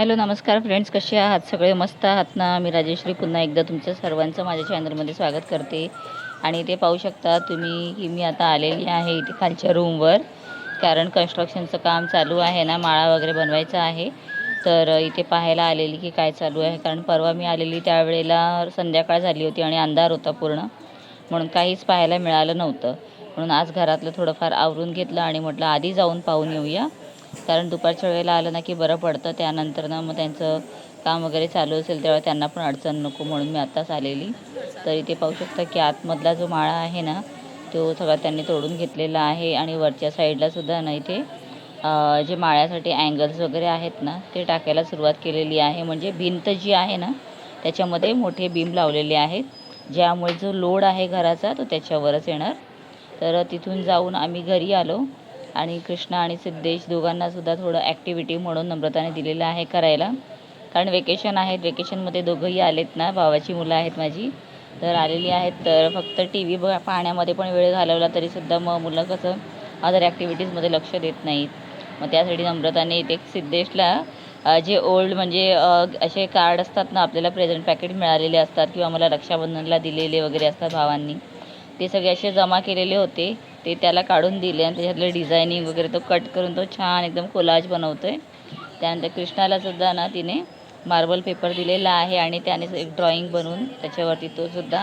Hello नमस्कार friends कसे आहात? सगळे मस्त आहात ना? मी राजेश्री. पुन्हा एकदा तुमचं सर्वांचं माझ्या चॅनलमध्ये स्वागत करते. आणि इथे पाहू शकता तुम्ही की मी आता आलेली आहे इथे खालच्या रूमवर. कारण कन्स्ट्रक्शनचं काम चालू आहे ना? माळा वगैरे बनवायचा आहे. तर इथे पाहायला आलेली की काय चालू आहे? कारण परवा मी आलेली त्यावेळेला संध्याकाळ झाली होती आणि अंधार होता पूर्ण. म्हणून काहीच पाहायला मिळालं नव्हतं. म्हणून आज घरातलं थोडंफार आवरून घेतलं आणि म्हटलं आधी जाऊन पाहून येऊया. कारण दुपारच्या वेळेला आलं ना की बरं पडतं. त्यानंतर ना मग त्यांचं काम वगैरे चालू असेल तेव्हा त्यांना पण अडचण नको म्हणून मी आत्ताच आलेली. तर इथे पाहू शकता की आतमधला जो माळा आहे ना तो सगळा त्यांनी तोडून घेतलेला आहे आणि वरच्या साईडला सुद्धा ना इथे जे माळ्यासाठी अँगल्स वगैरे आहेत ना ते टाकायला सुरुवात केलेली आहे. म्हणजे भिंत जी आहे ना त्याच्यामध्ये मोठे बीम लावलेले आहेत. ज्यामुळे जो लोड आहे घराचा तो त्याच्यावरच येणार. तर तिथून जाऊन आम्ही घरी आलो. आणि कृष्णा आणि सिद्धेश दोघांना सुद्धा थोडं ॲक्टिव्हिटी म्हणून नम्रताने दिलेलं आहे करायला. कारण वेकेशन आहेत वेकेशनमध्ये दोघंही आलेत ना भावाची मुलं आहेत माझी. तर आलेली आहेत तर फक्त टी व्ही ब पाहण्यामध्ये पण वेळ घालवला तरीसुद्धा मग मुलं कसं अदर ॲक्टिव्हिटीजमध्ये लक्ष देत नाहीत. मग त्यासाठी नम्रताने इथे सिद्धेशला जे ओल्ड म्हणजे असे कार्ड असतात ना आपल्याला प्रेझेंट पॅकेट मिळालेले असतात किंवा मला रक्षाबंधनला दिलेले वगैरे असतात भावांनी. ते सगळे असे जमा केलेले होते. ते त्याला काढून दिले आणि त्याच्यातलं डिझायनिंग वगैरे तो कट करून तो छान एकदम कोलाज बनवतो आहे त्यानंतर कृष्णालासुद्धा ना तिने मार्बल पेपर दिलेला आहे आणि त्याने एक ड्रॉइंग बनवून त्याच्यावरती तो सुद्धा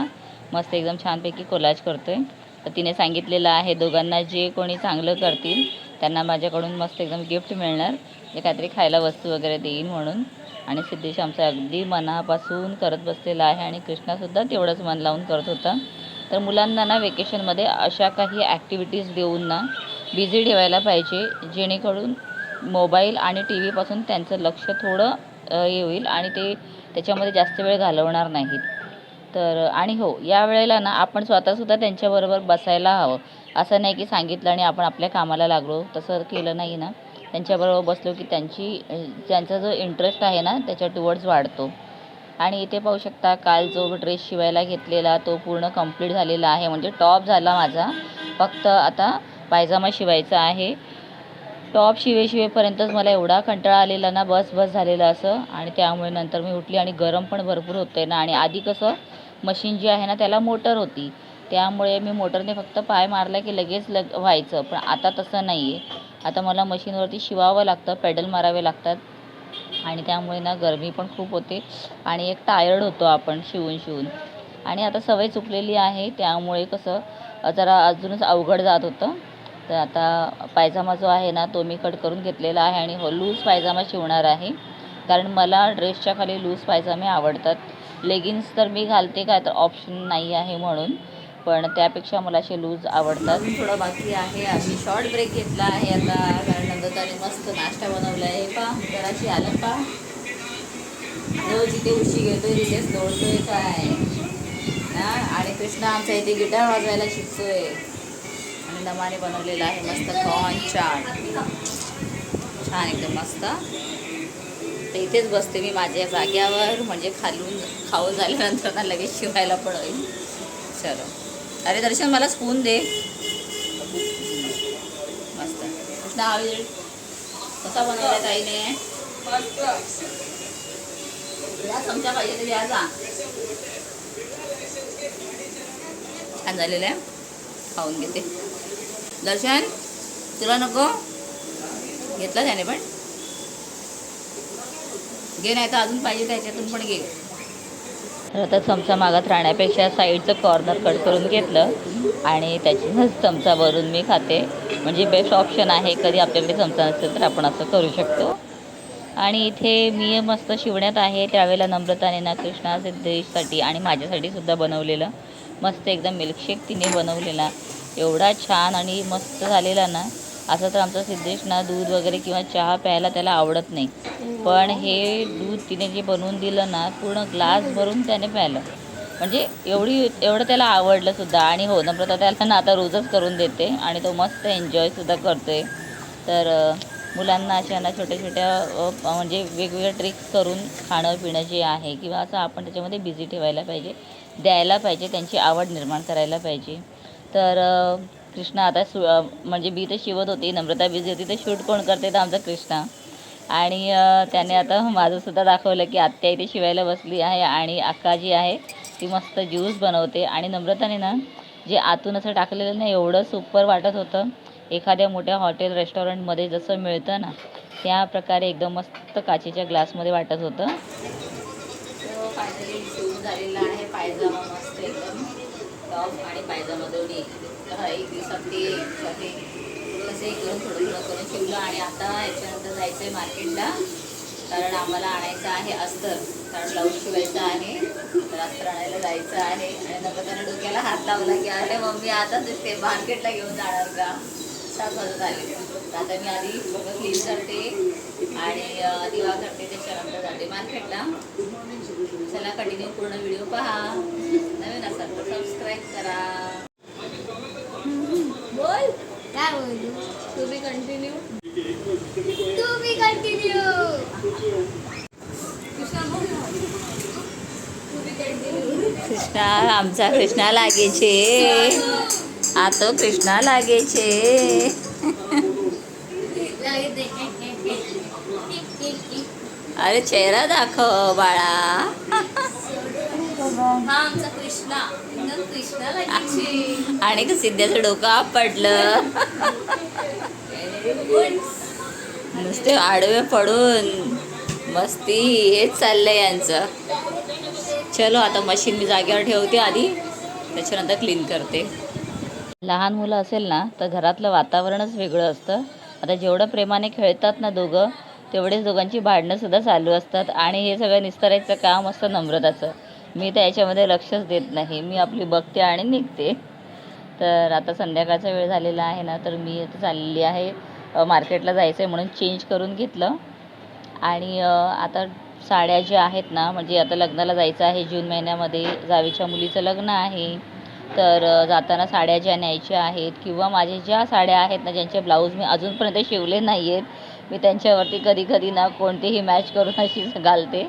मस्त एकदम छानपैकी कोलाज करतो आहे तर तिने सांगितलेलं आहे दोघांना जे कोणी चांगलं करतील त्यांना माझ्याकडून मस्त एकदम गिफ्ट मिळणार. जे काहीतरी खायला वस्तू वगैरे देईन म्हणून. आणि सिद्धेश आमचा अगदी मनापासून करत बसलेला आहे आणि कृष्णासुद्धा तेवढंच मन लावून करत होता. तर मुलांना ना वेकेशनमध्ये अशा काही ॲक्टिव्हिटीज देऊन ना बिझी ठेवायला पाहिजे जेणेकरून मोबाईल आणि टी व्हीपासून त्यांचं लक्ष थोडं हे होईल आणि ते त्याच्यामध्ये जास्त वेळ घालवणार नाहीत. तर आणि हो या वेळेला ना आपण स्वतःसुद्धा त्यांच्याबरोबर बसायला हवं. असं नाही की सांगितलं आणि आपण आपल्या कामाला लागलो तसं केलं नाही ना. त्यांच्याबरोबर बसलो की त्यांची त्यांचा जो इंटरेस्ट आहे ना त्याच्या टुवर्ड्स वाढतो. आणि इथे पाहू शकता काल जो ड्रेस शिवायला घेतलेला तो पूर्ण कंप्लीट झालेला आहे. म्हणजे टॉप झाला माझा. फक्त आता पायजामा शिवायचा आहे. टॉप शिवे शिवेपर्यंतच मला एवढा कंटाळा आलेला ना बस बस झालेलं असं. आणि त्यामुळे नंतर मी उठली आणि गरम पण भरपूर होतं आहे ना. आणि आधी कसं मशीन जी आहे ना त्याला मोटर होती. त्यामुळे मी मोटरने फक्त पाय मारला की लगेच लग व्हायचं. पण आता तसं नाही आहे आता मला मशीनवरती शिवावं लागतं पेडल मारावे लागतात. आणि त्यामुळे ना गरमी पण खूप होते. आणि एक टायर्ड होतो आपण शिवून शिवून. आणि आता सवय चुकलेली आहे त्यामुळे कसं जरा अजूनच अवघड जात होतं. तर आता पायजामा जो आहे ना तो मी कट करून घेतलेला आहे आणि हो लूज पायजामा शिवणार आहे. कारण मला ड्रेसच्या खाली लूज पायजामे आवडतात. लेगिन्स तर मी घालते काय तर ऑप्शन नाही आहे म्हणून. पण त्यापेक्षा मला असे लूज आवडतात. थोडं बाकी आहे. आम्ही शॉर्ट ब्रेक घेतला आहे आता. कारण नंदताने मस्त नाश्ता बनवला आहे पा घराशी आलं पा जो जिथे उशी घेतोय तिथेच दौडतोय काय? हा? आणि कृष्णा आमच्या इथे गिटार वाजवायला शिकतोय. आणि नमाने बनवलेला आहे मस्त कॉर्न चाट छान एकदम मस्त. तर इथेच बसते मी माझ्या जाग्यावर म्हणजे खालून खाऊ झाल्यानंतर ना लगेच शिवायला पण होईल चलो. अरे दर्शन मला स्पून दे. दहा वेळ कसा बनवला ताईने. या चमचा पाहिजे तरी या जा छान झालेलं आहे. खाऊन घेते. दर्शन तुला नको. घेतला त्याने पण. घे नाही तर अजून पाहिजे त्याच्यातून पण घे. तर आता चमचा मागत राहण्यापेक्षा साईडचं कॉर्नर कट करून घेतलं आणि त्याच्यानंच चमचा भरून मी खाते. म्हणजे बेस्ट ऑप्शन आहे कधी आपल्याकडे चमचा नसेल तर आपण असं करू शकतो. आणि इथे मी मस्त शिवण्यात आहे त्यावेळेला नम्रताने ना कृष्णा सिद्धेशसाठी आणि माझ्यासाठी सुद्धा बनवलेलं. मस्त एकदम मिल्कशेक तिने बनवलेला. एवढा छान आणि मस्त झालेला ना. असं तर आमचा सिद्धेश ना दूध वगैरे किंवा चहा प्यायला त्याला आवडत नाही. पण हे दूध तिने जे बनवून दिलं ना पूर्ण ग्लास भरून त्याने प्यायलं. म्हणजे एवढी एवढं त्याला आवडलं सुद्धा. आणि हो नम्रता त्याला ना आता रोजच करून देते आणि तो मस्त एन्जॉयसुद्धा करतो आहे तर मुलांना अशा ना छोट्या छोट्या म्हणजे वेगवेगळ्या ट्रिक्स करून खाणं पिणं जे आहे किंवा असं आपण त्याच्यामध्ये बिझी ठेवायला पाहिजे द्यायला पाहिजे त्यांची आवड निर्माण करायला पाहिजे. तर कृष्णा आता सु म्हणजे मी तर शिवत होती नम्रता बिझी होती तर शूट कोण करते तर आमचा कृष्णा. आणि त्याने आता माझं सुद्धा दाखवलं की आत्या इथे शिवायला बसली आहे आणि अक्का जी आहे ती मस्त ज्यूस बनवते. आणि नम्रताने ना जे आतून असं टाकलेलं ना एवढं सुपर वाटत होतं. एखाद्या मोठ्या हॉटेल रेस्टॉरंटमध्ये जसं मिळतं ना त्या प्रकारे एकदम मस्त काचेच्या ग्लासमध्ये वाटत होतं. हो, फायनली आहे मस्त एकदम. टॉप आणि पायजामा दोन्ही. एक दिवसात ते ते कसंही करून थोडं थोडं करून ठेवलं आणि आता याच्यानंतर जायचं आहे मार्केटला. कारण आम्हाला आणायचं आहे अस्तर. कारण ब्लाऊज शिवायचं आहे. तर अस्तर आणायला जायचं आहे. आणि नंतर त्याने डोक्याला हात लावला की अरे मम्मी आता ते मार्केटला घेऊन जाणार का? सात वाजत आले. आता मी आधी सगळं क्लीन करते आणि दिवा करते त्याच्यानंतर जाते मार्केटला. चला कंटिन्यू पूर्ण व्हिडिओ पहा. नवीन असाल तर सबस्क्राईब करा. काय बोलू कंटिन्यू कंटिन्यू कृष्णा आमचा कृष्णा लागेचे आता कृष्णा लागेचे अरे चेहरा दाखव बाळा. हा आमचा कृष्णा. आणि का सिद्ध्याचं डोकं आपटलं. नुसते आडवे पडून मस्ती हेच चाललंय यांचं. चलो आता मशीन मी जागेवर ठेवते आधी. त्याच्यानंतर क्लीन करते. लहान मुलं असेल ना तर घरातलं वातावरणच वेगळं असतं. आता जेवढं प्रेमाने खेळतात ना दोघं तेवढेच दोघांची भांडणंसुद्धा चालू असतात. आणि हे सगळं निस्तारायचं काम असतं नम्रताचं. मी तर याच्यामध्ये लक्षच देत नाही. मी आपली बघते आणि निघते. तर आता संध्याकाळचा वेळ झालेला आहे ना तर मी आता चाललेली आहे. मार्केटला जायचं आहे म्हणून चेंज करून घेतलं. आणि आता साड्या ज्या आहेत ना म्हणजे आता लग्नाला जायचं आहे जून महिन्यामध्ये जावेच्या मुलीचं लग्न आहे. तर जाताना साड्या ज्या न्यायच्या आहेत किंवा माझ्या ज्या साड्या आहेत ना ज्यांचे ब्लाऊज मी अजूनपर्यंत शिवले नाही आहेत मी त्यांच्यावरती कधी कधी ना कोणतेही मॅच करून अशी घालते.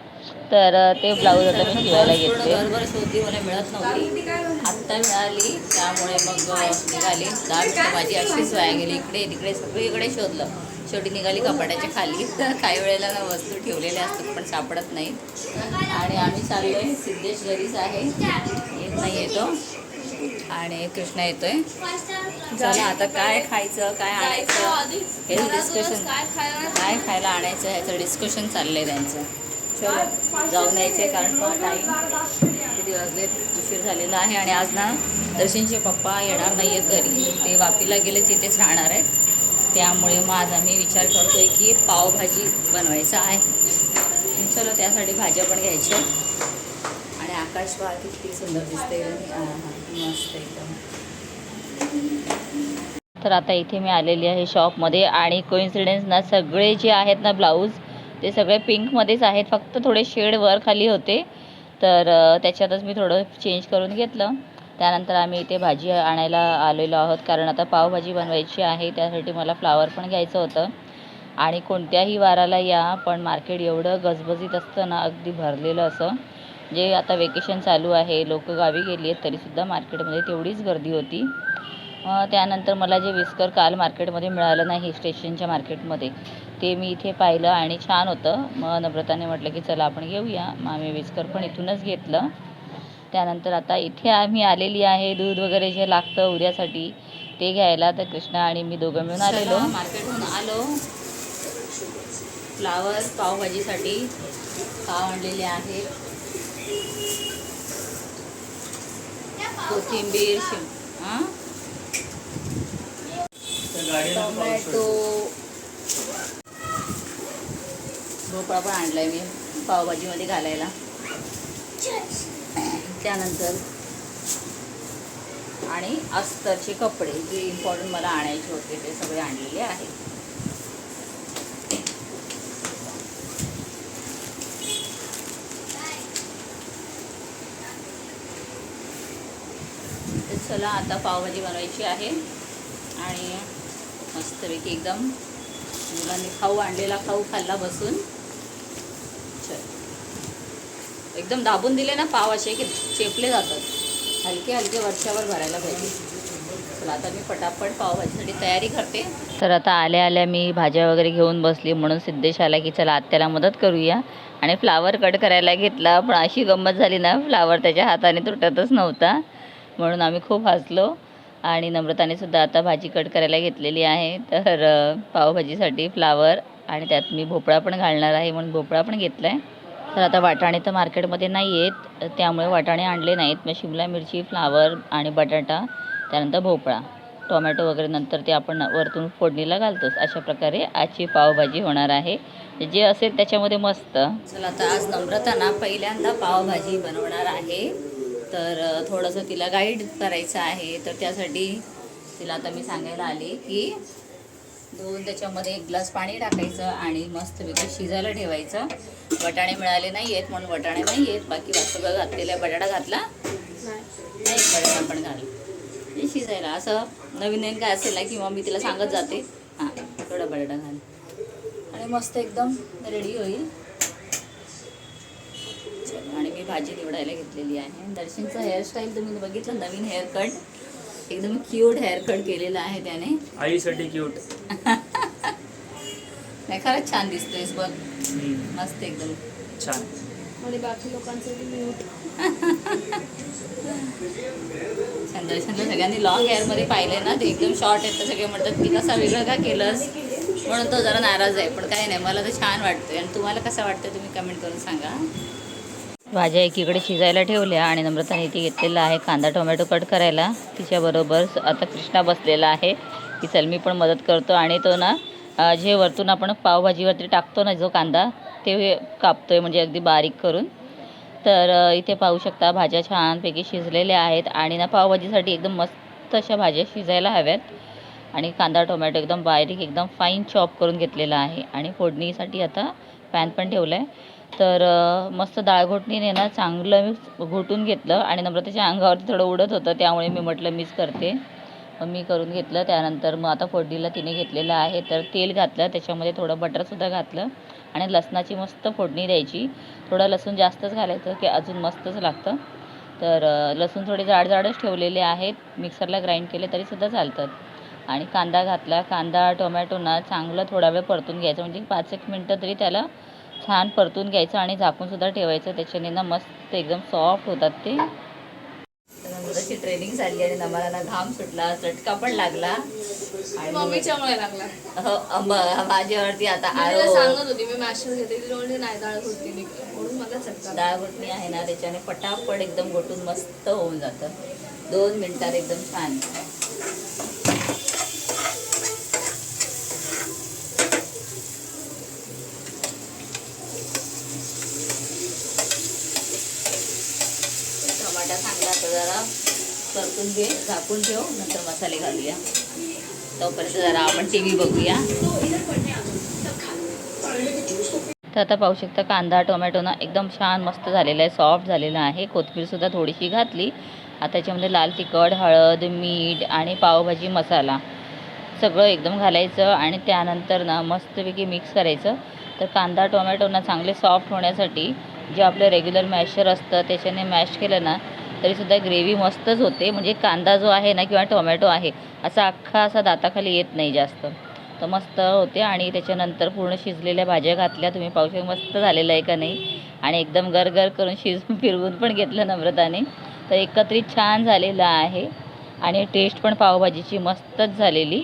तर ते ब्लाऊज आता मी शिवायला घेतले. होती मला मिळत नव्हती आत्ता मिळाली त्यामुळे मग निघाली दहा मिनटं माझी अशीच वाया गेली इकडे तिकडे सगळीकडे शोधलं शेवटी निघाली. कपाटाच्या खाली तर काही वेळेला ना वस्तू ठेवलेल्या असतात पण सापडत नाही आणि आम्ही चाललो आहे सिद्धेश घरीच आहे येत नाही येतो आणि कृष्णा येतोय. चला आता काय खायचं काय आणायचं हे डिस्कशन काय खायला आणायचं ह्याचं डिस्कशन चाललंय त्यांचं. चलो जाऊन यायचं आहे? कारण टाईम किती वाजले? उशीर झालेला आहे आणि आज ना दर्शनचे पप्पा येणार नाही आहेत घरी. ते वापीला गेले तिथेच राहणार आहेत. त्यामुळे मग आज आम्ही विचार करतोय की पावभाजी बनवायचं आहे. चलो त्यासाठी भाज्या पण घ्यायच्या. आणि आकाश पहा किती सुंदर दिसते मस्त एकदम. तर आता इथे मी आलेली आहे शॉपमध्ये आणि कोइन्सिडन्स ना सगळे जे आहेत ना ब्लाऊज ते सगळे पिंकमध्येच आहेत. फक्त थोडे शेड वर खाली होते. तर त्याच्यातच मी थोडं चेंज करून घेतलं. त्यानंतर आम्ही इथे भाजी आणायला आलेलो आहोत. कारण आता पावभाजी बनवायची आहे त्यासाठी मला फ्लावर पण घ्यायचं होतं. आणि कोणत्याही वाराला या पण मार्केट एवढं गजबजीत असतं ना अगदी भरलेलं असं. जे आता वेकेशन चालू आहे लोक गावी गेली आहेत तरीसुद्धा मार्केटमध्ये तेवढीच गर्दी होती. त्यानंतर मला जे विस्कर काल मार्केटमध्ये मिळालं नाही स्टेशनच्या मार्केटमध्ये ते मी इथे पाहिलं आणि छान होतं. मग नम्रताने म्हटलं की चला आपण घेऊया. मग आम्ही विस्कर पण इथूनच घेतलं. त्यानंतर आता इथे आम्ही आलेली आहे दूध वगैरे जे लागतं उद्यासाठी ते घ्यायला. तर कृष्णा आणि मी दोघं मिळून आलेलो. मार्केटहून आलो. फ्लावर पावभाजीसाठी पाव आणलेले आहेत. कोथिंबीर शिम टोमॅटो. भोपळा पण आणलाय मी पावभाजीमध्ये घालायला. त्यानंतर आणि अस्तरचे कपडे जे इम्पॉर्टंट मला आणायचे होते ते सगळे आणलेले आहेत. चला आता पावभाजी बनवायची आहे. आणि मस्तपैकी एकदम मुलांनी खाऊ आणलेला खाऊ खाल्ला बसून. चल. एकदम दाबून दिले ना पाव असे की चेपले जातात. हलके हलके वर्षावर भरायला पाहिजे. चला आता मी पटापट पावभाजीसाठी तयारी करते. तर आता आल्या आल्या मी भाज्या वगैरे घेऊन बसली म्हणून सिद्धेश आला की चला आत्याला मदत करूया. आणि फ्लावर कट करायला घेतला पण अशी गंमत झाली ना फ्लावर त्याच्या हाताने तुटतच नव्हता. म्हणून आम्ही खूप हसलो. आणि नम्रताने सुद्धा आता भाजी कट करायला घेतलेली आहे. तर पावभाजीसाठी फ्लावर आणि त्यात मी भोपळा पण घालणार आहे म्हणून भोपळा पण घेतला आहे तर आता वाटाणे तर मार्केटमध्ये नाही आहेत त्यामुळे वाटाणे आणले नाहीत. मग शिमला मिरची फ्लावर आणि बटाटा त्यानंतर भोपळा. टोमॅटो वगैरे नंतर ते आपण वरतून फोडणीला घालतोच. अशा प्रकारे आजची पावभाजी होणार आहे. जे असेल त्याच्यामध्ये मस्त. चला आता आज नम्रता ना पहिल्यांदा पावभाजी बनवणार आहे. तर थोडंसं तिला गाईड करायचं आहे. तर त्यासाठी तिला आता मी सांगायला आले की दोन त्याच्यामध्ये एक ग्लास पाणी टाकायचं आणि मस्तपैकी शिजायला ठेवायचं. बटाणे मिळाले नाही आहेत म्हणून वटाणे नाही आहेत बाकी सगळं घातलेला बटाटा घातला. नाही बटाटा पण घाल शिजायला. असं नवीन नवीन काय असेल ना किंवा मी तिला सांगत जाते. हां थोडा बटाटा घाल. आणि मस्त एकदम रेडी होईल. भाजी निवडायला घेतलेली आहे. दर्शनचं हेअरस्टाईल तुम्ही बघितलं नवीन हेअर कट एकदम क्यूट हेअर कट केलेलं आहे त्याने. आईसाठी क्यूट नाही खरंच छान दिसतोयस बघ. मस्त एकदम. छान. आणि बाकी लोकांसाठी म्यूट दर्शनला सगळ्यांनी लॉंग हेअरमध्ये पाहिले ना ते एकदम शॉर्ट आहेत तर सगळे म्हणतात की कसा वेगळं का केलंस? म्हणून तो जरा नाराज आहे पण काही नाही मला तर छान वाटतंय. आणि तुम्हाला कसं वाटतं तुम्ही कमेंट करून सांगा. भाज्या एकीकडे शिजायला ठेवल्या आणि नम्रताने इथे घेतलेला आहे. कांदा टोमॅटो कट करायला तिच्याबरोबर आता कृष्णा बसलेला आहे. की चल मी पण मदत करतो आणि तो ना जे वरतून आपण पावभाजीवरती टाकतो ना जो कांदा ते कापतोय म्हणजे अगदी बारीक करून. तर इथे पाहू शकता भाज्या छानपैकी शिजलेल्या आहेत आणि ना पावभाजीसाठी एकदम मस्त अशा भाज्या शिजायला हव्यात. आणि कांदा टोमॅटो एकदम बारीक एकदम फाईन चॉप करून घेतलेला आहे. आणि फोडणीसाठी आता पॅन पण ठेवलं आहे तर मस्त डाळ घोटणीने ना चांगलं मी घोटून घेतलं आणि नम्रतेच्या अंगावरती थोडं उडत होतं त्यामुळे मी म्हटलं मीच करते. मी करून घेतलं त्यानंतर मग आता फोडणीला तिने घेतलेलं आहे तर तेल घातलं त्याच्यामध्ये थोडं बटरसुद्धा घातलं आणि लसणाची मस्त फोडणी द्यायची. थोडं लसूण जास्तच घालायचं की अजून मस्तच लागतं. तर लसूण थोडे जाड जाडच ठेवलेले आहेत मिक्सरला ग्राइंड केले तरीसुद्धा चालतात. आणि कांदा घातला कांदा टोमॅटो ना चांगलं थोडा वेळ परतून घ्यायचं म्हणजे पाच एक मिनटं तरी त्याला छान परतून घ्यायचं आणि झाकूनसुद्धा ठेवायचं. त्याच्याने ना मस्त एकदम सॉफ्ट होतात ते. ट्रेनिंग झाली आणि नम्हाला ना घाम सुटला चटका पण लागला. आणि मम्मीच्यामुळे लागला. हो माझ्यावरती आता आरो सांगत होती मी मॅशर घेते नाही डाळ म्हणून मला चटका डाळ घोटणी आहे ना त्याच्याने पटापट एकदम घोटून मस्त होऊन जातं. दोन मिनिटात एकदम छान टमाटा चांगला आता जरा परतून घे झाकून ठेव नंतर मसाले घालूया. तोपर्यंत जरा आपण टी व्ही बघूया. तर आता पाहू शकता कांदा टोमॅटो ना एकदम छान मस्त झालेला आहे सॉफ्ट झालेला आहे. कोथिंबीरसुद्धा थोडीशी घातली. आता त्याच्यामध्ये लाल तिखट हळद मीठ आणि पावभाजी मसाला सगळं एकदम घालायचं आणि त्यानंतर ना मस्तपैकी मिक्स करायचं. तर कांदा टोमॅटो ना चांगले सॉफ्ट होण्यासाठी जे आपलं रेग्युलर मॅशर असतं त्याच्याने मॅश केलं ना तरीसुद्धा ग्रेव्ही मस्तच होते. म्हणजे कांदा जो आहे ना किंवा टोमॅटो आहे असा अख्खा असा दाताखाली येत नाही जास्त. तर मस्त होते आणि त्याच्यानंतर पूर्ण शिजलेल्या भाज्या घातल्या. तुम्ही पाहू शकता मस्त झालेलं आहे का नाही? आणि एकदम गरगर करून शिजून फिरवून पण घेतलं नम्रताने. तर एकत्रित छान झालेलं आहे. आणि टेस्ट पण पावभाजीची मस्तच झालेली.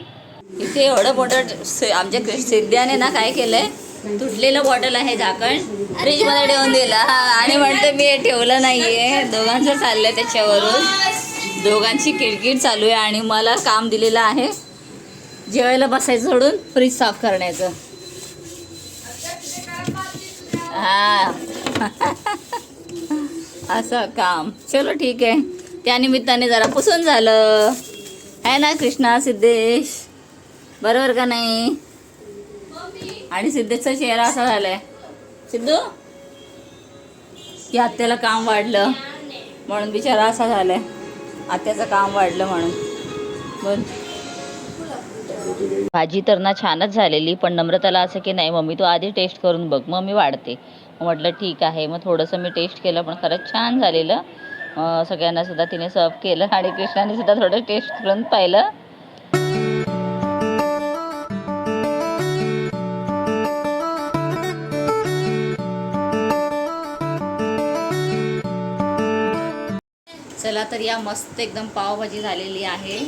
इथे एवढं मोठं आमच्या सिद्ध्याने ना काय केलं आहे तुटलेलं बॉटल आहे झाकण. फ्रीजमध्ये ठेवून दिलं. हा आणि म्हणते मी हे ठेवलं नाहीये. दोघांचं चाललंय त्याच्यावरून. दोघांची किडकिड चालू आहे आणि मला काम दिलेलं आहे. जेवायला बसायचं सोडून फ्रीज साफ करण्याचं. हा. असं काम. चलो ठीक आहे. त्यानिमित्ताने जरा पुसून झालं. आहे ना कृष्णा सिद्धेश? बरोबर का नाही? आणि सिद्धेचा चेहरा असा झालाय. सिद्धू? की आत्याला काम वाढलं म्हणून बिचारा असा झालाय. आत्याचं काम वाढलं म्हणून. बोल. भाजी तर ना छानच झालेली पण नम्रताला असं की नाही मम्मी तू आधी टेस्ट करून बघ मग मी वाढते. म्हटलं ठीक आहे. मग थोडंसं मी टेस्ट केलं पण खरंच छान झालेलं. सगळ्यांना सुद्धा तिने सर्व केलं आणि कृष्णाने सुद्धा थोडं टेस्ट करून पाहिलं. तर या मस्त एकदम पावभाजी झालेली आहे.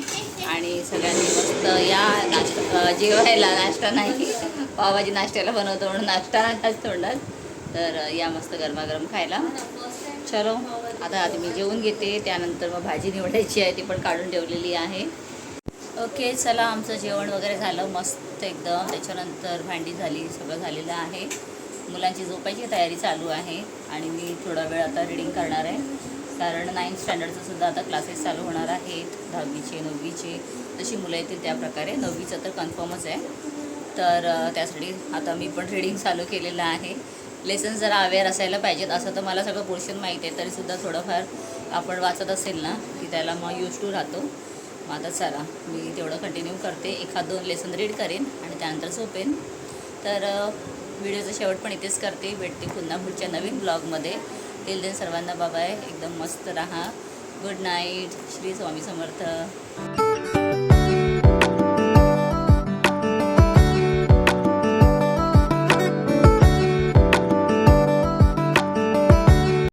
आणि सगळ्यांनी मस्त या नाश्ता जेवायला नाश्ता नाही. पावभाजी नाश्त्याला बनवतो म्हणून नाश्ता आलाच तोंडात. तर या मस्त गरमागरम खायला. चलो आता आधी मी जेवून घेते. त्यानंतर मग भाजी निवडायची आहे ती पण काढून ठेवलेली आहे. ओके चला आमचं जेवण वगैरे झालं मस्त एकदम. त्याच्यानंतर भांडी झाली सगळं झालेलं आहे. मुलांची झोपायची तयारी चालू आहे. आणि मी थोडा वेळ आता रिडिंग करणार आहे. कारण नाईन्थ स्टँडर्डचं सुद्धा आता क्लासेस चालू होणार आहेत. दहावीचे नववीचे. जशी मुलं येतील त्याप्रकारे नववीचं तर कन्फर्मच आहे. तर त्यासाठी आता मी पण रीडिंग चालू केलेलं आहे. लेसन जरा अवेअर असायला पाहिजेत. असं तर मला सगळं पोर्शन माहीत आहे. तरीसुद्धा थोडंफार आपण वाचत असेल ना की त्याला मग यूज टू राहतो. मग आता चला मी तेवढं कंटिन्यू करते. एखाद दोन लेसन रीड करेन आणि त्यानंतर झोपेन. तर व्हिडिओचा शेवट पण इथेच करते. भेटते पुन्हा पुढच्या नवीन ब्लॉगमध्ये टिल देन सर्वांना आहे एकदम मस्त राहा. Good night Shri Swami Samarth.